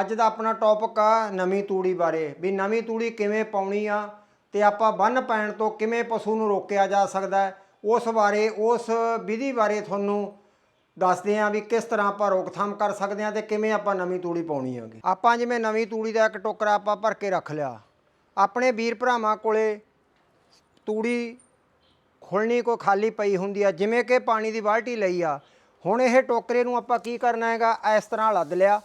ਅੱਜ ਦਾ ਆਪਣਾ ਟੌਪਿਕ ਆ ਨਵੀਂ ਤੂੜੀ ਬਾਰੇ, ਵੀ ਨਵੀਂ ਤੂੜੀ ਕਿਵੇਂ ਪਾਉਣੀ ਆ ਤੇ ਆਪਾਂ ਬੰਨ ਪੈਣ ਤੋਂ ਕਿਵੇਂ ਪਸ਼ੂ ਨੂੰ ਰੋਕਿਆ ਜਾ ਸਕਦਾ ਉਸ ਬਾਰੇ, ਉਸ ਵਿਧੀ ਬਾਰੇ ਤੁਹਾਨੂੰ ਦੱਸਦੇ ਆ ਵੀ ਕਿਸ ਤਰ੍ਹਾਂ ਆਪਾਂ ਰੋਕਥਾਮ ਕਰ ਸਕਦੇ ਆ ਤੇ ਕਿਵੇਂ ਆਪਾਂ ਨਵੀਂ ਤੂੜੀ ਪਾਉਣੀ ਹੈਗੀ। ਆਪਾਂ ਜਿਵੇਂ ਨਵੀਂ ਤੂੜੀ ਦਾ ਇੱਕ ਟੋਕਰਾ ਆਪਾਂ ਭਰ ਕੇ ਰੱਖ ਲਿਆ, ਆਪਣੇ ਵੀਰ ਭਰਾਵਾਂ ਕੋਲੇ ਤੂੜੀ ਖੁੱਲਣੀ ਕੋ ਖਾਲੀ ਪਈ ਹੁੰਦੀ ਆ, ਜਿਵੇਂ ਕਿ ਪਾਣੀ ਦੀ ਬਾਲਟੀ ਲਈ ਆ, ਹੁਣ ਇਹ ਟੋਕਰੇ ਨੂੰ ਆਪਾਂ ਕੀ ਕਰਨਾ ਹੈਗਾ, ਇਸ ਤਰ੍ਹਾਂ ਲੱਦ ਲਿਆ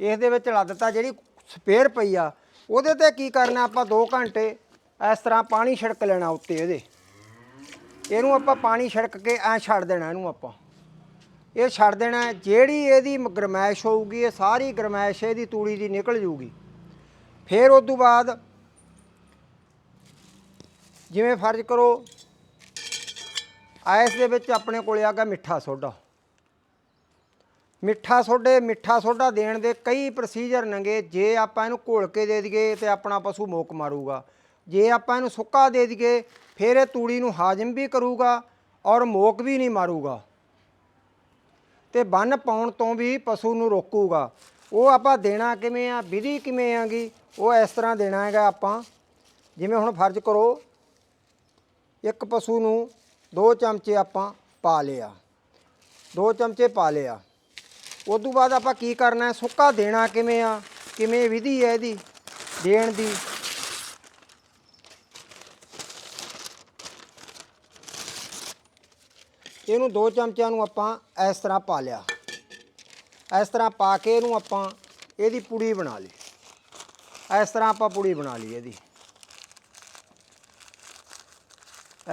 ਇਸ ਦੇ ਵਿੱਚ ਲੱਦਤਾ ਜਿਹੜੀ ਸਪੇਅਰ ਪਈ ਆ, ਉਹਦੇ ਤੇ ਕੀ ਕਰਨਾ ਆਪਾਂ 2 ਘੰਟੇ ਇਸ ਤਰ੍ਹਾਂ ਪਾਣੀ ਛਿੜਕ ਲੈਣਾ ਉੱਤੇ ਇਹਦੇ। ਇਹਨੂੰ ਆਪਾਂ ਪਾਣੀ ਛਿੜਕ ਕੇ ਐ ਛੱਡ ਦੇਣਾ ਇਹਨੂੰ ਆਪਾਂ। ਇਹ ਛੱਡ ਦੇਣਾ, ਜਿਹੜੀ ਇਹਦੀ ਮ- ਗਰਮੈਸ਼ ਹੋਊਗੀ, ਇਹ ਸਾਰੀ ਗਰਮੈਸ਼ ਇਹਦੀ ਤੂੜੀ ਦੀ ਨਿਕਲ ਜੂਗੀ। ਫਿਰ ਉਸ ਤੋਂ ਬਾਅਦ ਜਿਵੇਂ ਫਰਜ਼ ਕਰੋ ਆਇਸ ਦੇ ਵਿੱਚ ਆਪਣੇ ਕੋਲੇ ਗਿਆ ਮਿੱਠਾ ਸੋਡਾ। ਮਿੱਠਾ ਸੋਡੇ, ਮਿੱਠਾ ਸੋਡਾ ਦੇਣ ਦੇ ਕਈ ਪ੍ਰੋਸੀਜਰ ਨੇਗੇ। ਜੇ ਆਪਾਂ ਇਹਨੂੰ ਘੋਲ ਕੇ ਦੇ ਦਈਏ ਤੇ ਆਪਣਾ ਪਸ਼ੂ ਮੋਕ ਮਾਰੂਗਾ। ਜੇ ਆਪਾਂ ਇਹਨੂੰ ਸੁੱਕਾ ਦੇ ਦਈਏ, ਫਿਰ ਇਹ ਤੂੜੀ ਨੂੰ ਹਾਜ਼ਮ ਵੀ ਕਰੂਗਾ ਔਰ ਮੋਕ ਵੀ ਨਹੀਂ ਮਾਰੂਗਾ। ਤੇ ਬੰਨ ਪਾਉਣ ਤੋਂ ਵੀ ਪਸ਼ੂ ਨੂੰ ਰੋਕੂਗਾ। ਉਹ ਆਪਾਂ ਦੇਣਾ ਕਿਵੇਂ ਆ, ਵਿਧੀ ਕਿਵੇਂ ਆਗੀ, ਉਹ ਇਸ ਤਰ੍ਹਾਂ ਦੇਣਾ ਹੈਗਾ ਆਪਾਂ। ਜਿਵੇਂ ਹੁਣ ਫਰਜ਼ ਕਰੋ, ਇੱਕ ਪਸ਼ੂ ਨੂੰ ਦੋ ਚਮਚੇ ਆਪਾਂ ਪਾ ਲਿਆ। ਦੋ ਚਮਚੇ ਪਾ ਲਿਆ। ਉਸ ਤੋਂ ਬਾਅਦ ਆਪਾਂ ਕੀ ਕਰਨਾ ਹੈ? ਸੁੱਕਾ ਦੇਣਾ ਕਿਵੇਂ ਆ? ਕਿਵੇਂ ਵਿਧੀ ਹੈ ਇਹਦੀ? ਦੇਣ ਦੀ। ਇਹਨੂੰ ਦੋ ਚਮਚਿਆਂ ਨੂੰ ਆਪਾਂ ਇਸ ਤਰ੍ਹਾਂ ਪਾ ਲਿਆ। ਇਸ ਤਰ੍ਹਾਂ ਪਾ ਕੇ ਇਹਨੂੰ ਆਪਾਂ ਇਹਦੀ ਪੁੜੀ ਬਣਾ ਲਈ। ਇਸ ਤਰ੍ਹਾਂ ਆਪਾਂ ਪੁੜੀ ਬਣਾ ਲਈ ਇਹਦੀ।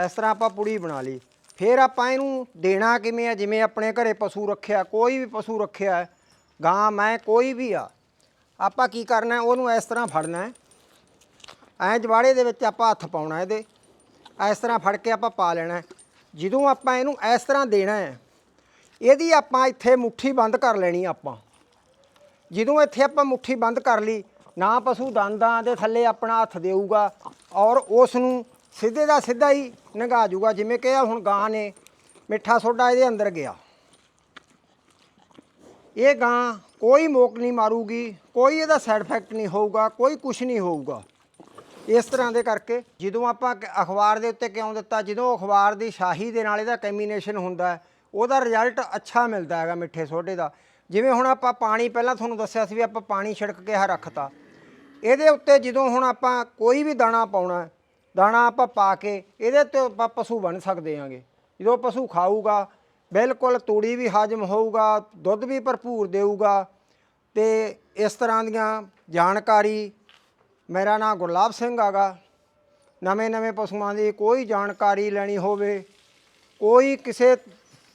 ਇਸ ਤਰ੍ਹਾਂ ਆਪਾਂ ਪੁੜੀ ਬਣਾ ਲਈ। ਫਿਰ ਆਪਾਂ ਇਹਨੂੰ ਦੇਣਾ ਕਿਵੇਂ ਆ? ਜਿਵੇਂ ਆਪਣੇ ਘਰੇ ਪਸ਼ੂ ਰੱਖਿਆ, ਕੋਈ ਵੀ ਪਸ਼ੂ ਰੱਖਿਆ ਗਾਂ, ਮੈਂ, ਕੋਈ ਵੀ ਆ, ਆਪਾਂ ਕੀ ਕਰਨਾ ਉਹਨੂੰ ਇਸ ਤਰ੍ਹਾਂ ਫੜਨਾ ਹੈ। ਐ ਜਵਾੜੇ ਦੇ ਵਿੱਚ ਆਪਾਂ ਹੱਥ ਪਾਉਣਾ ਇਹਦੇ। ਇਸ ਤਰ੍ਹਾਂ ਫੜ ਕੇ ਆਪਾਂ ਪਾ ਲੈਣਾ ਜਦੋਂ ਆਪਾਂ ਇਹਨੂੰ ਇਸ ਤਰ੍ਹਾਂ ਦੇਣਾ ਹੈ, ਇਹਦੀ ਆਪਾਂ ਇੱਥੇ ਮੁੱਠੀ ਬੰਦ ਕਰ ਲੈਣੀ ਆਪਾਂ। ਜਦੋਂ ਇੱਥੇ ਆਪਾਂ ਮੁੱਠੀ ਬੰਦ ਕਰ ਲਈ, ਨਾ ਪਸ਼ੂ ਦੰਦਾਂ ਦੇ ਥੱਲੇ ਆਪਣਾ ਹੱਥ ਦੇਊਗਾ ਔਰ ਉਸ ਨੂੰ ਸਿੱਧੇ ਦਾ ਸਿੱਧਾ ਹੀ ਨੰਗਾ ਜੂਗਾ। ਜਿਵੇਂ ਕਿ ਆ ਹੁਣ ਗਾਂ ਨੇ ਮਿੱਠਾ ਸੋਡਾ ਇਹਦੇ ਅੰਦਰ ਗਿਆ। ਇਹ ਗਾਂ ਕੋਈ ਮੋਕ ਨਹੀਂ ਮਾਰੂਗੀ, ਕੋਈ ਇਹਦਾ ਸਾਈਡ ਇਫੈਕਟ ਨਹੀਂ ਹੋਊਗਾ, ਕੋਈ ਕੁਝ ਨਹੀਂ ਹੋਊਗਾ। ਇਸ ਤਰ੍ਹਾਂ ਦੇ ਕਰਕੇ ਜਦੋਂ ਆਪਾਂ ਅਖਬਾਰ ਦੇ ਉੱਤੇ ਕਿਉਂ ਦਿੱਤਾ, ਜਦੋਂ ਅਖਬਾਰ ਦੀ ਸ਼ਾਹੀ ਦੇ ਨਾਲ ਇਹਦਾ ਕੈਮੀਨੇਸ਼ਨ ਹੁੰਦਾ ਉਹਦਾ ਰਿਜ਼ਲਟ ਅੱਛਾ ਮਿਲਦਾ ਹੈਗਾ ਮਿੱਠੇ ਸੋਡੇ ਦਾ। ਜਿਵੇਂ ਹੁਣ ਆਪਾਂ ਪਾਣੀ ਪਹਿਲਾਂ ਤੁਹਾਨੂੰ ਦੱਸਿਆ ਸੀ ਵੀ ਆਪਾਂ ਪਾਣੀ ਛਿੜਕ ਕੇ ਆ ਰੱਖਤਾ। ਇਹਦੇ ਉੱਤੇ ਜਦੋਂ ਹੁਣ ਆਪਾਂ ਕੋਈ ਵੀ ਦਾਣਾ ਪਾਉਣਾ ਦਾਣਾ ਆਪਾਂ ਪਾ ਕੇ ਇਹਦੇ ਤੇ ਆਪਾਂ ਪਸ਼ੂ ਬਣ ਸਕਦੇ ਹਾਂਗੇ ਜਦੋਂ ਪਸ਼ੂ ਖਾਊਗਾ, ਬਿਲਕੁਲ ਤੂੜੀ ਵੀ ਹਾਜ਼ਮ ਹੋਊਗਾ, ਦੁੱਧ ਵੀ ਭਰਪੂਰ ਦੇਊਗਾ। ਤੇ ਇਸ ਤਰ੍ਹਾਂ ਦੀਆਂ ਜਾਣਕਾਰੀ, ਮੇਰਾ ਨਾਮ ਗੁਰਲਾਬ ਸਿੰਘ ਆਗਾ। ਨਵੇਂ ਨਵੇਂ ਪਸ਼ੂਆਂ ਦੀ ਕੋਈ ਜਾਣਕਾਰੀ ਲੈਣੀ ਹੋਵੇ, ਕੋਈ ਕਿਸੇ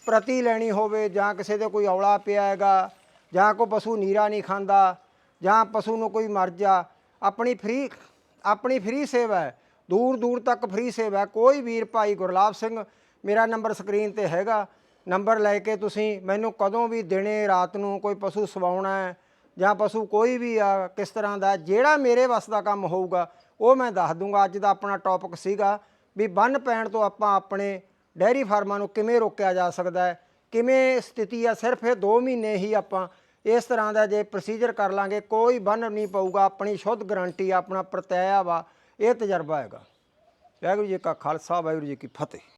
ਪ੍ਰਤੀ ਲੈਣੀ ਹੋਵੇ, ਜਾਂ ਕਿਸੇ ਦੇ ਕੋਈ ਔਲਾ ਪਿਆ ਹੈਗਾ, ਜਾਂ ਕੋਈ ਪਸ਼ੂ ਨੀਰਾ ਨਹੀਂ ਖਾਂਦਾ, ਜਾਂ ਪਸ਼ੂ ਨੂੰ ਕੋਈ ਮਰ ਜਾ, ਆਪਣੀ ਫ੍ਰੀ ਆਪਣੀ ਫ੍ਰੀ ਸੇਵਾ ਹੈ। ਦੂਰ ਦੂਰ ਤੱਕ ਫ੍ਰੀ ਸੇਵਾ ਕੋਈ ਵੀਰ ਭਾਈ ਗੁਰਲਾਬ ਸਿੰਘ, ਮੇਰਾ ਨੰਬਰ ਸਕਰੀਨ ਤੇ ਹੈਗਾ। ਨੰਬਰ ਲੈ ਕੇ ਤੁਸੀਂ ਮੈਨੂੰ ਕਦੋਂ ਵੀ ਦਿਨੇ, ਰਾਤ ਨੂੰ ਕੋਈ ਪਸ਼ੂ ਸਵਾਉਣਾ ਹੈ ਜਾਂ ਪਸ਼ੂ ਕੋਈ ਵੀ ਆ, ਕਿਸ ਤਰ੍ਹਾਂ ਦਾ ਜਿਹੜਾ ਮੇਰੇ ਵੱਸ ਦਾ ਕੰਮ ਹੋਊਗਾ, ਉਹ ਮੈਂ ਦੱਸ ਦੂੰਗਾ। ਅੱਜ ਦਾ ਆਪਣਾ ਟੌਪਿਕ ਸੀਗਾ ਵੀ ਬੰਨ ਪੈਣ ਤੋਂ ਆਪਾਂ ਆਪਣੇ ਡੈਰੀ ਫਾਰਮਾਂ ਨੂੰ ਕਿਵੇਂ ਰੋਕਿਆ ਜਾ ਸਕਦਾ ਹੈ, ਕਿਵੇਂ ਸਥਿਤੀ ਆ, ਸਿਰਫ ਇਹ 2 ਮਹੀਨੇ ਹੀ ਆਪਾਂ ਇਸ ਤਰ੍ਹਾਂ ਦਾ ਜੇ ਪ੍ਰੋਸੀਜਰ ਕਰ ਲਾਂਗੇ, ਕੋਈ ਬੰਨ ਨਹੀਂ ਪਊਗਾ, ਆਪਣੀ ਸ਼ੁੱਧ ਗਰੰਟੀ ਆਪਣਾ ਪ੍ਰਤਿਆ ਵਾ। ਇਹ ਤਜਰਬਾ ਹੈਗਾ। ਵਾਹਿਗੁਰੂ ਜੀ ਕਾ ਖਾਲਸਾ ਵਾਹਿਗੁਰੂ ਜੀ ਕੀ ਫਤਿਹ।